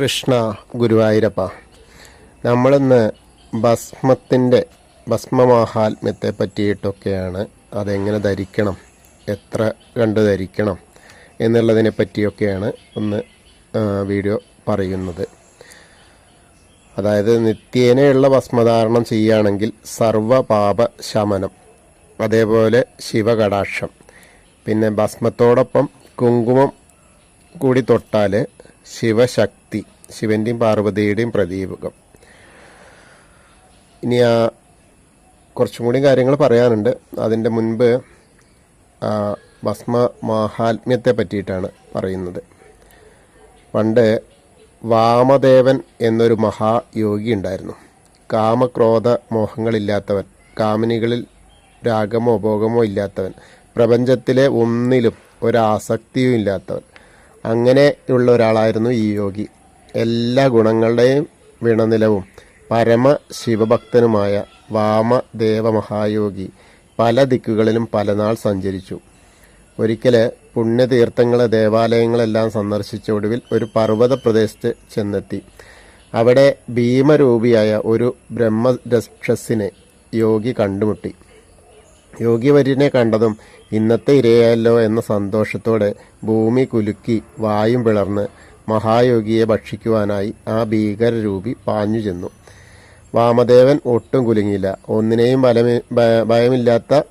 കൃഷ്ണ ഗുരുവായൂരപ്പ. നമ്മളിന്ന് ഭസ്മത്തിന്റെ ഭസ്മമാഹാത്മ്യത്തെ പറ്റിയിട്ടൊക്കെയാണ് അതെങ്ങനെ ധരിക്കണം എത്ര കണ്ട് ധരിക്കണം എന്നുള്ളതിനെ പറ്റിയൊക്കെയാണ് ഒന്ന് വീഡിയോ പറയുന്നത്. അതായത് നിത്യേനയുള്ള ഭസ്മധാരണം ചെയ്യുകയാണെങ്കിൽ സർവപാപ ശമനം അതേപോലെ ശിവകടാക്ഷം. പിന്നെ ഭസ്മത്തോടൊപ്പം കുങ്കുമം കൂടി തൊട്ടാൽ ശിവശക്തി ശിവന്റെയും പാർവതിയുടെയും പ്രതീപകം ഇനി ആ കുറച്ചും കൂടി കാര്യങ്ങൾ പറയാനുണ്ട്. അതിന്റെ മുൻപ് ഭസ്മ മാഹാത്മ്യത്തെ പറ്റിയിട്ടാണ് പറയുന്നത്. പണ്ട് വാമദേവൻ എന്നൊരു മഹായോഗി ഉണ്ടായിരുന്നു. കാമക്രോധ മോഹങ്ങളില്ലാത്തവൻ കാമിനികളിൽ രാഗമോ ഭോഗമോ ഇല്ലാത്തവൻ പ്രപഞ്ചത്തിലെ ഒന്നിലും ഒരാസക്തിയും ഇല്ലാത്തവൻ. അങ്ങനെയുള്ള ഒരാളായിരുന്നു ഈ യോഗി. എല്ലാ ഗുണങ്ങളുടെയും വിണനിലവും പരമ ശിവഭക്തനുമായ വാമദേവ മഹായോഗി പല ദിക്കുകളിലും പലനാൾ സഞ്ചരിച്ചു. ഒരിക്കൽ പുണ്യതീർത്ഥങ്ങൾ ദേവാലയങ്ങളെല്ലാം സന്ദർശിച്ച ഒടുവിൽ ഒരു പർവത പ്രദേശത്ത് ചെന്നെത്തി. അവിടെ ഭീമരൂപിയായ ഒരു ബ്രഹ്മരക്ഷസിനെ യോഗി കണ്ടുമുട്ടി. യോഗിവര്യനെ കണ്ടതും ഇന്നത്തെ ഇരയല്ലോ എന്ന സന്തോഷത്തോടെ ഭൂമി കുലുക്കി വായും പിളർന്ന് മഹായോഗിയെ ഭക്ഷിക്കുവാനായി ആ ഭീകരരൂപി പാഞ്ഞു ചെന്നു. വാമദേവൻ ഒട്ടും കുലുങ്ങിയില്ല. ഒന്നിനെയും ബലമി ഭയമില്ലാത്ത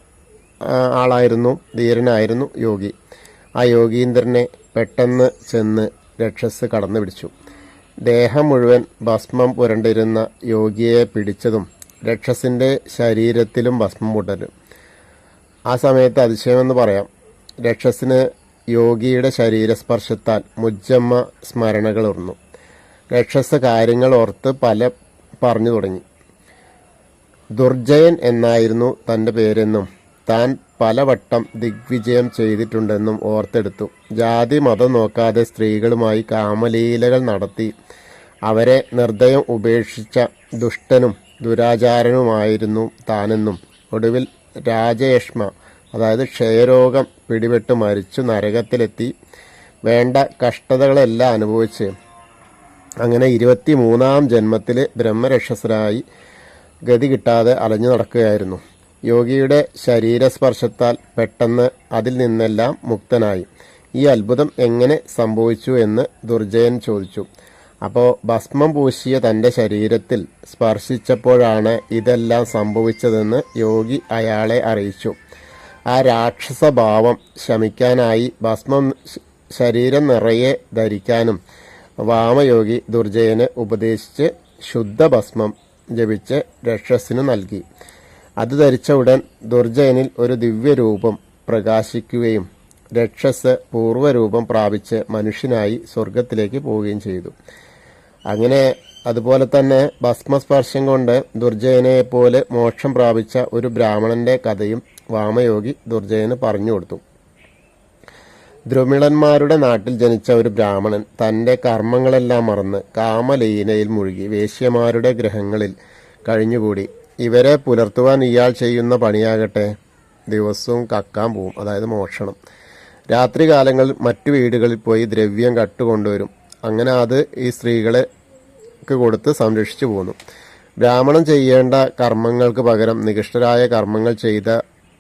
ആളായിരുന്നു ധീരനായിരുന്നു യോഗി. ആ യോഗീന്ദ്രനെ പെട്ടെന്ന് ചെന്ന് രക്ഷസ് കടന്നു പിടിച്ചു ദേഹം മുഴുവൻ ഭസ്മം പുരണ്ടിരുന്ന യോഗിയെ പിടിച്ചതും രക്ഷസിന്റെ ശരീരത്തിലും ഭസ്മം പുടരും ആ സമയത്ത് അതിശയമെന്ന് പറയാം. രക്ഷസിന് യോഗിയുടെ ശരീരസ്പർശത്താൽ മുജ്ജമ്മ സ്മരണകൾ ഉറന്നു. രക്ഷസ് കാര്യങ്ങൾ ഓർത്ത് പല പറഞ്ഞു തുടങ്ങി. ദുർജയൻ എന്നായിരുന്നു തന്റെ പേരെന്നും താൻ പലവട്ടം ദിഗ്വിജയം ചെയ്തിട്ടുണ്ടെന്നും ഓർത്തെടുത്തു. ജാതി മതം നോക്കാതെ സ്ത്രീകളുമായി കാമലീലകൾ നടത്തി അവരെ നിർദ്ദയം ഉപേക്ഷിച്ച ദുഷ്ടനും ദുരാചാരനുമായിരുന്നു താനെന്നും ഒടുവിൽ രാജയഷ്മ അതായത് ക്ഷയരോഗം പിടിപെട്ട് മരിച്ചു നരകത്തിലെത്തി. വേണ്ട കഷ്ടതകളെല്ലാം അനുഭവിച്ച് അങ്ങനെ ഇരുപത്തി മൂന്നാം ജന്മത്തിൽ ബ്രഹ്മരക്ഷസരായി ഗതി കിട്ടാതെ അലഞ്ഞു നടക്കുകയായിരുന്നു. യോഗിയുടെ ശരീരസ്പർശത്താൽ പെട്ടെന്ന് അതിൽ നിന്നെല്ലാം മുക്തനായി. ഈ അത്ഭുതം എങ്ങനെ സംഭവിച്ചു എന്ന് ദുർജയൻ ചോദിച്ചു. അപ്പോൾ ഭസ്മം പൂശിയ തന്റെ ശരീരത്തിൽ സ്പർശിച്ചപ്പോഴാണ് ഇതെല്ലാം സംഭവിച്ചതെന്ന് യോഗി അയാളെ അറിയിച്ചു. ആ രാക്ഷസഭാവം ശമിക്കാനായി ഭസ്മം ശരീരം നിറയെ ധരിക്കാനും വാമയോഗി ദുർജയന് ഉപദേശിച്ച് ശുദ്ധ ഭസ്മം ജപിച്ച് രക്ഷസിനു നൽകി. അത് ധരിച്ച ഉടൻ ദുർജയനിൽ ഒരു ദിവ്യരൂപം പ്രകാശിക്കുകയും രക്ഷസ് പൂർവരൂപം പ്രാപിച്ച് മനുഷ്യനായി സ്വർഗത്തിലേക്ക് പോവുകയും ചെയ്തു. അങ്ങനെ അതുപോലെ തന്നെ ഭസ്മസ്പർശം കൊണ്ട് ദുർജയനെപ്പോലെ മോക്ഷം പ്രാപിച്ച ഒരു ബ്രാഹ്മണന്റെ കഥയും വാമയോഗി ദുർജയന് പറഞ്ഞു കൊടുത്തു. ദ്രുമിളന്മാരുടെ നാട്ടിൽ ജനിച്ച ഒരു ബ്രാഹ്മണൻ തന്റെ കർമ്മങ്ങളെല്ലാം മറന്ന് കാമലീനയിൽ മുഴുകി വേശ്യമാരുടെ ഗ്രഹങ്ങളിൽ കഴിഞ്ഞുകൂടി. ഇവരെ പുലർത്തുവാൻ ഇയാൾ ചെയ്യുന്ന പണിയാകട്ടെ ദിവസവും കക്കാൻ പോവും അതായത് മോഷണം രാത്രികാലങ്ങളിൽ മറ്റു വീടുകളിൽ പോയി ദ്രവ്യം കട്ടുകൊണ്ടുവരും. അങ്ങനെ അത് ഈ സ്ത്രീകളെ കൊടുത്ത് സംരക്ഷിച്ചു പോന്നു. ബ്രാഹ്മണം ചെയ്യേണ്ട കർമ്മങ്ങൾക്ക് പകരം നികൃഷ്ടരായ കർമ്മങ്ങൾ ചെയ്ത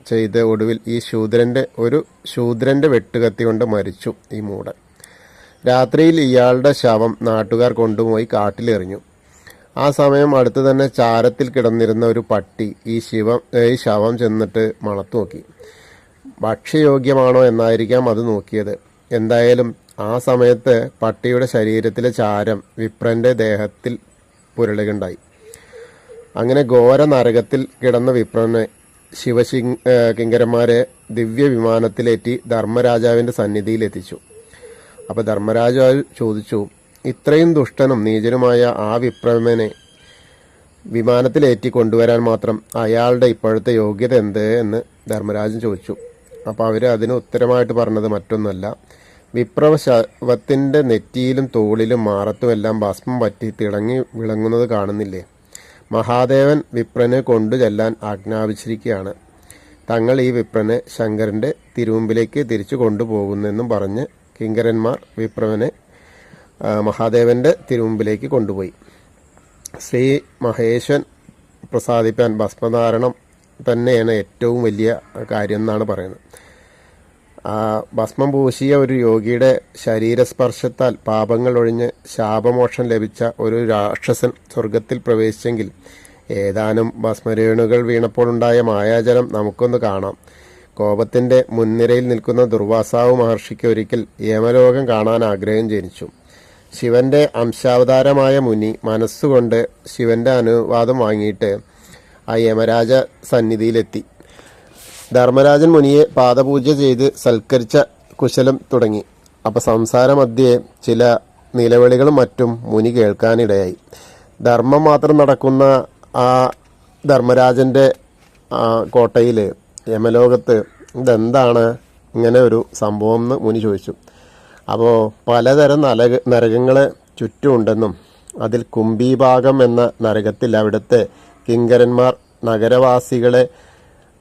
ചെയ്ത ഒടുവിൽ ഈ ശൂദ്രന്റെ ഒരു ശൂദ്രന്റെ വെട്ടുകത്തി കൊണ്ട് മരിച്ചു ഈ മൂടൻ. രാത്രിയിൽ ഇയാളുടെ ശവം നാട്ടുകാർ കൊണ്ടുപോയി കാട്ടിലെറിഞ്ഞു. ആ സമയം അടുത്ത് തന്നെ ചാരത്തിൽ കിടന്നിരുന്ന ഒരു പട്ടി ഈ ശിവം ഈ ശവം ചെന്നിട്ട് മണത്തു നോക്കി ഭക്ഷ്യയോഗ്യമാണോ എന്നായിരിക്കാം അത് നോക്കിയത്. എന്തായാലും ആ സമയത്ത് പട്ടിയുടെ ശരീരത്തിലെ ചാരം വിപ്രന്റെ ദേഹത്തിൽ പുരളുകയുണ്ടായി. അങ്ങനെ ഘോര നരകത്തിൽ കിടന്ന വിപ്രനെ ശിവശിങ് കിങ്കരന്മാരെ ദിവ്യ വിമാനത്തിലേറ്റി ധർമ്മരാജാവിന്റെ സന്നിധിയിൽ എത്തിച്ചു അപ്പൊ ധർമ്മരാജാവ് ചോദിച്ചു ഇത്രയും ദുഷ്ടനും നീചനുമായ ആ വിപ്രമനെ വിമാനത്തിലേറ്റി കൊണ്ടുവരാൻ മാത്രം അയാളുടെ ഇപ്പോഴത്തെ യോഗ്യത എന്ത്? എന്ന് ധർമ്മരാജൻ ചോദിച്ചു. അപ്പോൾ അവർ അതിന് ഉത്തരമായിട്ട് പറഞ്ഞത് മറ്റൊന്നല്ല വിപ്രവ ശവത്തിന്റെ നെറ്റിയിലും തോളിലും മാറത്തുമെല്ലാം ഭസ്മം പറ്റി തിളങ്ങി വിളങ്ങുന്നത് കാണുന്നില്ലേ? മഹാദേവൻ വിപ്രനെ കൊണ്ടു ചെല്ലാൻ ആജ്ഞാപിച്ചിരിക്കുകയാണ് തങ്ങൾ ഈ വിപ്രനെ ശങ്കരന്റെ തിരുമുമ്പിലേക്ക് തിരിച്ചു കൊണ്ടുപോകുന്നെന്നും പറഞ്ഞ് കിങ്കരന്മാർ വിപ്രവനെ മഹാദേവന്റെ തിരുമുമ്പിലേക്ക് കൊണ്ടുപോയി. ശ്രീ മഹേശ്വൻ പ്രസാദിപ്പാൻ ഭസ്മധാരണം തന്നെയാണ് ഏറ്റവും വലിയ കാര്യം എന്നാണ് പറയുന്നത്. ആ ഭസ്മം പൂശിയ ഒരു യോഗിയുടെ ശരീരസ്പർശത്താൽ പാപങ്ങൾ ഒഴിഞ്ഞ് ശാപമോക്ഷം ലഭിച്ച ഒരു രാക്ഷസൻ സ്വർഗത്തിൽ പ്രവേശിച്ചെങ്കിൽ ഏതാനും ഭസ്മരേണുകൾ വീണപ്പോഴുണ്ടായ മായാജലം നമുക്കൊന്ന് കാണാം. കോപത്തിന്റെ മുൻനിരയിൽ നിൽക്കുന്ന ദുർവാസാവ് മഹർഷിക്ക് ഒരിക്കൽ യമലോകം കാണാൻ ആഗ്രഹം ജനിച്ചു. ശിവന്റെ അംശാവതാരമായ മുനി മനസ്സുകൊണ്ട് ശിവന്റെ അനുവാദം വാങ്ങിയിട്ട് ആ യമരാജ സന്നിധിയിലെത്തി. ധർമ്മരാജൻ മുനിയെ പാദപൂജ ചെയ്ത് സൽക്കരിച്ച കുശലം തുടങ്ങി. അപ്പം സംസാരമധ്യേ ചില നിലവിളികളും മറ്റും മുനി കേൾക്കാനിടയായി. ധർമ്മം മാത്രം നടക്കുന്ന ആ ധർമ്മരാജന്റെ കോട്ടയിൽ യമലോകത്ത് ഇതെന്താണ് ഇങ്ങനെ ഒരു സംഭവം എന്ന് മുനി ചോദിച്ചു. അപ്പോൾ പലതരം നരക നരകങ്ങൾ ചുറ്റുമുണ്ടെന്നും അതിൽ കുംഭീഭാഗം എന്ന നരകത്തിൽ അവിടുത്തെ കിങ്കരന്മാർ നഗരവാസികളെ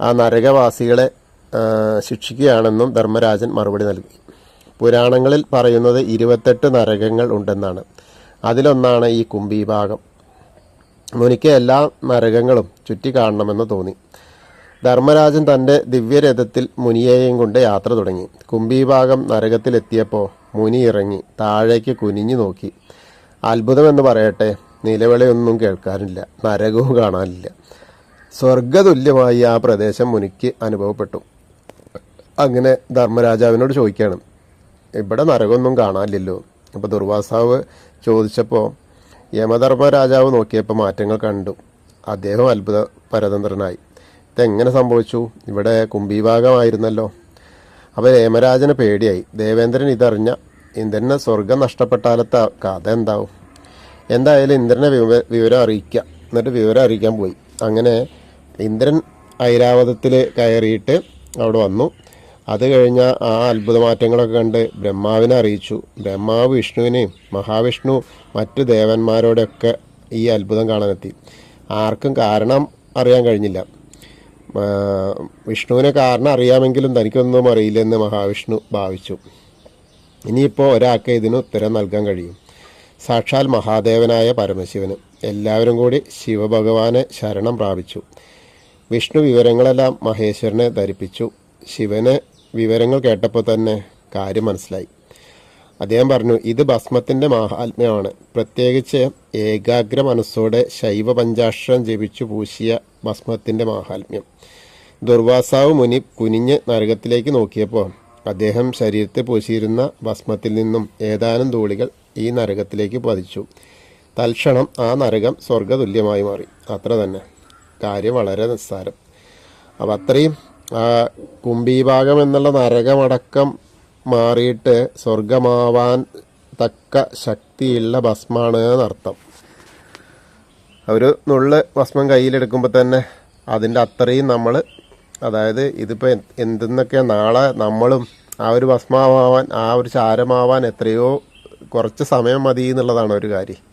ആ നരകവാസികളെ ശിക്ഷിക്കുകയാണെന്നും ധർമ്മരാജൻ മറുപടി നൽകി. പുരാണങ്ങളിൽ പറയുന്നത് ഇരുപത്തെട്ട് നരകങ്ങൾ ഉണ്ടെന്നാണ്. അതിലൊന്നാണ് ഈ കുംഭീഭാഗം. മുനിക്ക് എല്ലാ നരകങ്ങളും ചുറ്റിക്കാണണമെന്ന് തോന്നി. ധർമ്മരാജൻ തന്റെ ദിവ്യരഥത്തിൽ മുനിയെയും കൊണ്ട് യാത്ര തുടങ്ങി. കുംഭീഭാഗം നരകത്തിലെത്തിയപ്പോൾ മുനി ഇറങ്ങി താഴേക്ക് കുനിഞ്ഞു നോക്കി. അത്ഭുതമെന്ന് പറയട്ടെ നിലവിളിയൊന്നും കേൾക്കാനില്ല. നരകവും കാണാനില്ല. സ്വർഗതുല്യമായി ആ പ്രദേശം മുനിക്ക് അനുഭവപ്പെട്ടു. അങ്ങനെ ധർമ്മരാജാവിനോട് ചോദിക്കുകയാണ് ഇവിടെ നരകമൊന്നും കാണാനില്ലല്ലോ? അപ്പോൾ ദുർവാസാവ് ചോദിച്ചപ്പോൾ യമധർമ്മരാജാവ് നോക്കിയപ്പോൾ മാറ്റങ്ങൾ കണ്ടു. അദ്ദേഹം അത്ഭുത പരതന്ത്രനായി. ഇതെങ്ങനെ സംഭവിച്ചു? ഇവിടെ കുംഭീഭാഗമായിരുന്നല്ലോ. അപ്പോൾ യമരാജന് പേടിയായി. ദേവേന്ദ്രൻ ഇതറിഞ്ഞ ഇന്ദ്രനെ സ്വർഗം നഷ്ടപ്പെട്ടാലത്തെ കഥ എന്താവും? എന്തായാലും ഇന്ദ്രനെ വിവ- വിവരം അറിയിക്കാം. എന്നിട്ട് വിവരം അറിയിക്കാൻ പോയി. അങ്ങനെ ഇന്ദ്രൻ ഐരാവതത്തിൽ കയറിയിട്ട് അവിടെ വന്നു. അത് കഴിഞ്ഞ ആ അത്ഭുതമാറ്റങ്ങളൊക്കെ കണ്ട് ബ്രഹ്മാവിനെ അറിയിച്ചു. ബ്രഹ്മാവ് വിഷ്ണുവിനെയും മഹാവിഷ്ണു മറ്റ് ദേവന്മാരോടൊക്കെ ഈ അത്ഭുതം കാണാനെത്തി. ആർക്കും കാരണം അറിയാൻ കഴിഞ്ഞില്ല. വിഷ്ണുവിനെ കാരണം അറിയാമെങ്കിലും തനിക്കൊന്നും അറിയില്ലെന്ന് മഹാവിഷ്ണു ഭാവിച്ചു. ഇനിയിപ്പോൾ ഒരാൾക്ക് ഇതിന് ഉത്തരം നൽകാൻ കഴിയും. സാക്ഷാൽ മഹാദേവനായ പരമശിവന്. എല്ലാവരും കൂടി ശിവഭഗവാനെ ശരണം പ്രാപിച്ചു. വിഷ്ണു വിവരങ്ങളെല്ലാം മഹേശ്വരനെ ധരിപ്പിച്ചു. ശിവന് വിവരങ്ങൾ കേട്ടപ്പോൾ തന്നെ കാര്യം മനസ്സിലായി. അദ്ദേഹം പറഞ്ഞു ഇത് ഭസ്മത്തിന്റെ മഹാത്മ്യമാണ്. പ്രത്യേകിച്ച് ഏകാഗ്ര മനസ്സോടെ ശൈവ പഞ്ചാക്ഷരം ജപിച്ചു പൂശിയ ഭസ്മത്തിന്റെ മഹാത്മ്യം. ദുർവാസാവ് മുനി കുനിഞ്ഞ് നരകത്തിലേക്ക് നോക്കിയപ്പോൾ അദ്ദേഹം ശരീരത്തെ പൂശിയിരുന്ന ഭസ്മത്തിൽ നിന്നും ഏതാനും ധൂളികൾ ഈ നരകത്തിലേക്ക് പതിച്ചു. തൽക്ഷണം ആ നരകം സ്വർഗതുല്യമായി മാറി. അത്ര തന്നെ. കാര്യം വളരെ നിസ്സാരം. അപ്പം അത്രയും ആ കുംഭീഭാഗം എന്നുള്ള നരകമടക്കം മാറിയിട്ട് സ്വർഗമാവാൻ തക്ക ശക്തിയുള്ള ഭസ്മാണ് എന്നർത്ഥം. ഒരു നുള്ള് ഭസ്മം കയ്യിലെടുക്കുമ്പോൾ തന്നെ അതിന്റെ അത്രയും നമ്മൾ അതായത് ഇതിപ്പോൾ എന്തെന്നൊക്കെ നാളെ നമ്മളും ആ ഒരു ഭസ്മാവാൻ ആ ഒരു ചാരമാവാൻ എത്രയോ കുറച്ച് സമയം മതി എന്നുള്ളതാണ് ഒരു കാര്യം.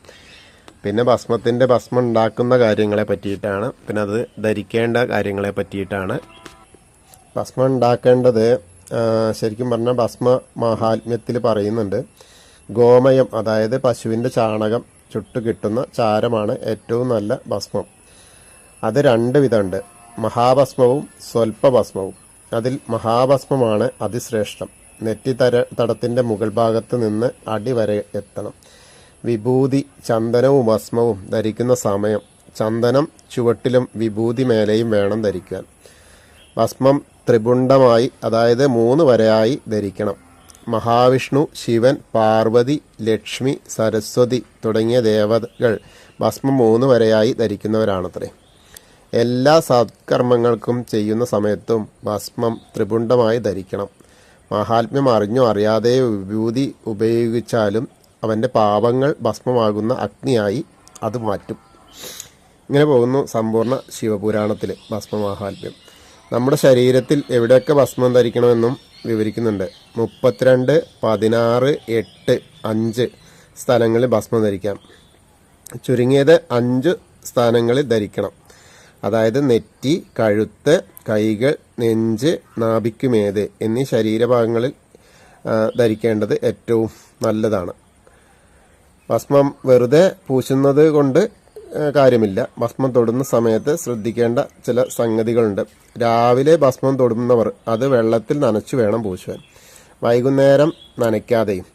പിന്നെ ഭസ്മത്തിന്റെ ഭസ്മം ഉണ്ടാക്കുന്ന കാര്യങ്ങളെ പറ്റിയിട്ടാണ്. പിന്നെ അത് ധരിക്കേണ്ട കാര്യങ്ങളെ പറ്റിയിട്ടാണ്. ഭസ്മം ഉണ്ടാക്കേണ്ടത് ശരിക്കും പറഞ്ഞാൽ ഭസ്മ മഹാത്മ്യത്തിൽ പറയുന്നുണ്ട്. ഗോമയം അതായത് പശുവിന്റെ ചാണകം ചുട്ടു കിട്ടുന്ന ചാരമാണ് ഏറ്റവും നല്ല ഭസ്മം. അത് രണ്ട് വിധമുണ്ട്. മഹാഭസ്മവും സ്വൽപ്പഭസ്മവും അതിൽ മഹാഭസ്മമാണ് അതിശ്രേഷ്ഠം. നെറ്റി തര തടത്തിന്റെ മുകൾ ഭാഗത്ത് നിന്ന് അടിവരെ എത്തണം. വിഭൂതി ചന്ദനവും ഭസ്മവും ധരിക്കുന്ന സമയം. ചന്ദനം ചുവട്ടിലും വിഭൂതി മേലെയും വേണം ധരിക്കാൻ. ഭസ്മം ത്രിപുണ്ഡമായി അതായത് മൂന്ന് വരയായി ധരിക്കണം. മഹാവിഷ്ണു ശിവൻ പാർവതി ലക്ഷ്മി സരസ്വതി തുടങ്ങിയ ദേവതകൾ ഭസ്മം മൂന്ന് വരയായി ധരിക്കുന്നവരാണത്രേ. എല്ലാ സത്കർമ്മങ്ങൾക്കും ചെയ്യുന്ന സമയത്തും ഭസ്മം ത്രിപുണ്ഡമായി ധരിക്കണം. മഹാത്മ്യം അറിഞ്ഞോ അറിയാതെയോ വിഭൂതി ഉപയോഗിച്ചാലും അവന്റെ പാപങ്ങൾ ഭസ്മമാകുന്ന അഗ്നിയായി അത് മാറ്റും. ഇങ്ങനെ പോകുന്നു സമ്പൂർണ ശിവപുരാണത്തിൽ ഭസ്മമാഹാത്മ്യം. നമ്മുടെ ശരീരത്തിൽ എവിടെയൊക്കെ ഭസ്മം ധരിക്കണമെന്നും വിവരിക്കുന്നുണ്ട്. മുപ്പത്തിരണ്ട് പതിനാറ് എട്ട് അഞ്ച് സ്ഥലങ്ങളിൽ ഭസ്മം ധരിക്കാം. ചുരുങ്ങിയത് അഞ്ച് സ്ഥാനങ്ങളിൽ ധരിക്കണം. അതായത് നെറ്റി കഴുത്ത് കൈകൾ നെഞ്ച് നാഭിക്കുമേത് എന്നീ ശരീരഭാഗങ്ങളിൽ ധരിക്കേണ്ടത് ഏറ്റവും നല്ലതാണ്. ഭസ്മം വെറുതെ പൂശുന്നത് കൊണ്ട് കാര്യമില്ല. ഭസ്മം തൊടുന്ന സമയത്ത് ശ്രദ്ധിക്കേണ്ട ചില സംഗതികളുണ്ട്. രാവിലെ ഭസ്മം തൊടുന്നവർ അത് വെള്ളത്തിൽ നനച്ചു വേണം പൂശുവാൻ. വൈകുന്നേരം നനയ്ക്കാതെയും.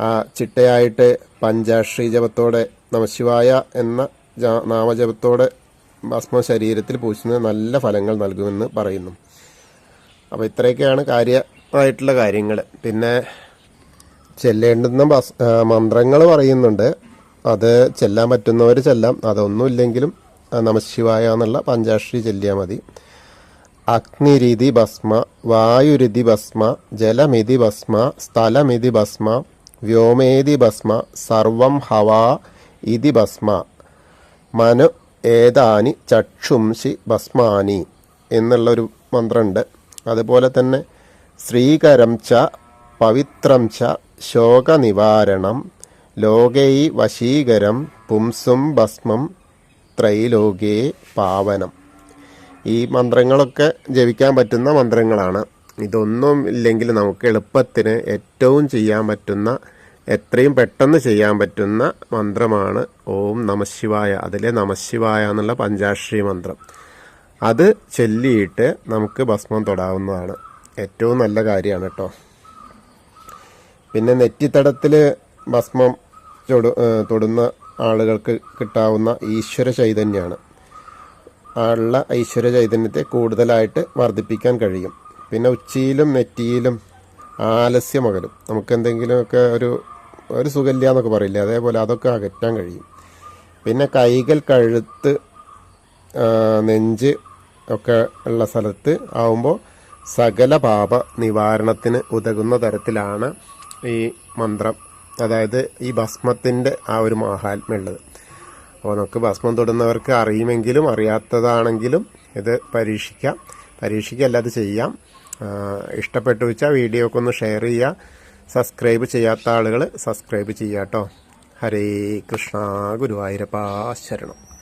ആ ചിട്ടയായിട്ട് പഞ്ചാക്ഷരി ജപത്തോടെ നമശിവായ എന്ന നാമജപത്തോടെ ഭസ്മം ശരീരത്തിൽ പൂശുന്നത് നല്ല ഫലങ്ങൾ നൽകുമെന്ന് പറയുന്നു. അപ്പോൾ ഇത്രയൊക്കെയാണ് കാര്യമായിട്ടുള്ള കാര്യങ്ങൾ പിന്നെ ചെല്ലേണ്ടുന്ന മന്ത്രങ്ങൾ പറയുന്നുണ്ട്. അത് ചെല്ലാൻ പറ്റുന്നവർ ചെല്ലാം. അതൊന്നുമില്ലെങ്കിലും ഇല്ലെങ്കിലും നമശിവായ എന്നുള്ള പഞ്ചാക്ഷരി ചെല്ലിയാൽ മതി. അഗ്നിരിതി ഭസ്മ വായുരിതി ഭസ്മ ജലമിതി ഭസ്മ സ്ഥലമിതി ഭസ്മ വ്യോമേതി ഭസ്മ സർവം ഹവാ ഇതി ഭസ്മ. മനു ഏതാനി ചക്ഷുംശി ഭസ്മാനി എന്നുള്ളൊരു മന്ത്രമുണ്ട് അതുപോലെ തന്നെ ശ്രീകരം ച പവിത്രം ച ശോകനിവാരണം. ലോകൈ വശീകരം പുംസും ഭസ്മം ത്രൈലോകേ പാവനം. ഈ മന്ത്രങ്ങളൊക്കെ ജപിക്കാൻ പറ്റുന്ന മന്ത്രങ്ങളാണ്. ഇതൊന്നും ഇല്ലെങ്കിൽ നമുക്ക് എളുപ്പത്തിന് ഏറ്റവും ചെയ്യാൻ പറ്റുന്ന എത്രയും പെട്ടെന്ന് ചെയ്യാൻ പറ്റുന്ന മന്ത്രമാണ് ഓം നമശിവായ അതിലെ നമശിവായ എന്നുള്ള പഞ്ചാക്ഷരി മന്ത്രം. അത് ചൊല്ലിയിട്ട് നമുക്ക് ഭസ്മം തൊടാവുന്നതാണ്. ഏറ്റവും നല്ല കാര്യമാണ് കേട്ടോ. പിന്നെ നെറ്റിത്തടത്തിൽ ഭസ്മം ചൊടു തൊടുന്ന ആളുകൾക്ക് കിട്ടാവുന്ന ഈശ്വര ചൈതന്യമാണ് ഉള്ള ഐശ്വര്യ ചൈതന്യത്തെ കൂടുതലായിട്ട് വർദ്ധിപ്പിക്കാൻ കഴിയും. പിന്നെ ഉച്ചിയിലും നെറ്റിയിലും ആലസ്യമകലും നമുക്ക് എന്തെങ്കിലുമൊക്കെ ഒരു ഒരു സുഖമില്ല എന്നൊക്കെ പറയില്ലേ? അതേപോലെ അതൊക്കെ അകറ്റാൻ കഴിയും. പിന്നെ കൈകൾ കഴുത്ത് നെഞ്ച് ഒക്കെ ഉള്ള സ്ഥലത്ത് ആവുമ്പോൾ സകല പാപ നിവാരണത്തിന് ഉതകുന്ന തരത്തിലാണ് ഈ മന്ത്രം അതായത് ഈ ഭസ്മത്തിന്റെ ആ ഒരു മഹാത്മ്യമുള്ളത്. അപ്പോൾ നമുക്ക് ഭസ്മം തൊടുന്നവർക്ക് അറിയുമെങ്കിലും അറിയാത്തതാണെങ്കിലും ഇത് പരീക്ഷിക്കാം. പരീക്ഷിക്കല്ല അത് ചെയ്യാം. ഇഷ്ടപ്പെട്ടു വെച്ചാൽ വീഡിയോ ഒക്കെ ഒന്ന് ഷെയർ ചെയ്യുക. സബ്സ്ക്രൈബ് ചെയ്യാത്ത ആളുകൾ സബ്സ്ക്രൈബ് ചെയ്യാം കേട്ടോ. ഹരേ കൃഷ്ണ ഗുരുവായൂരപ്പ ശരണം.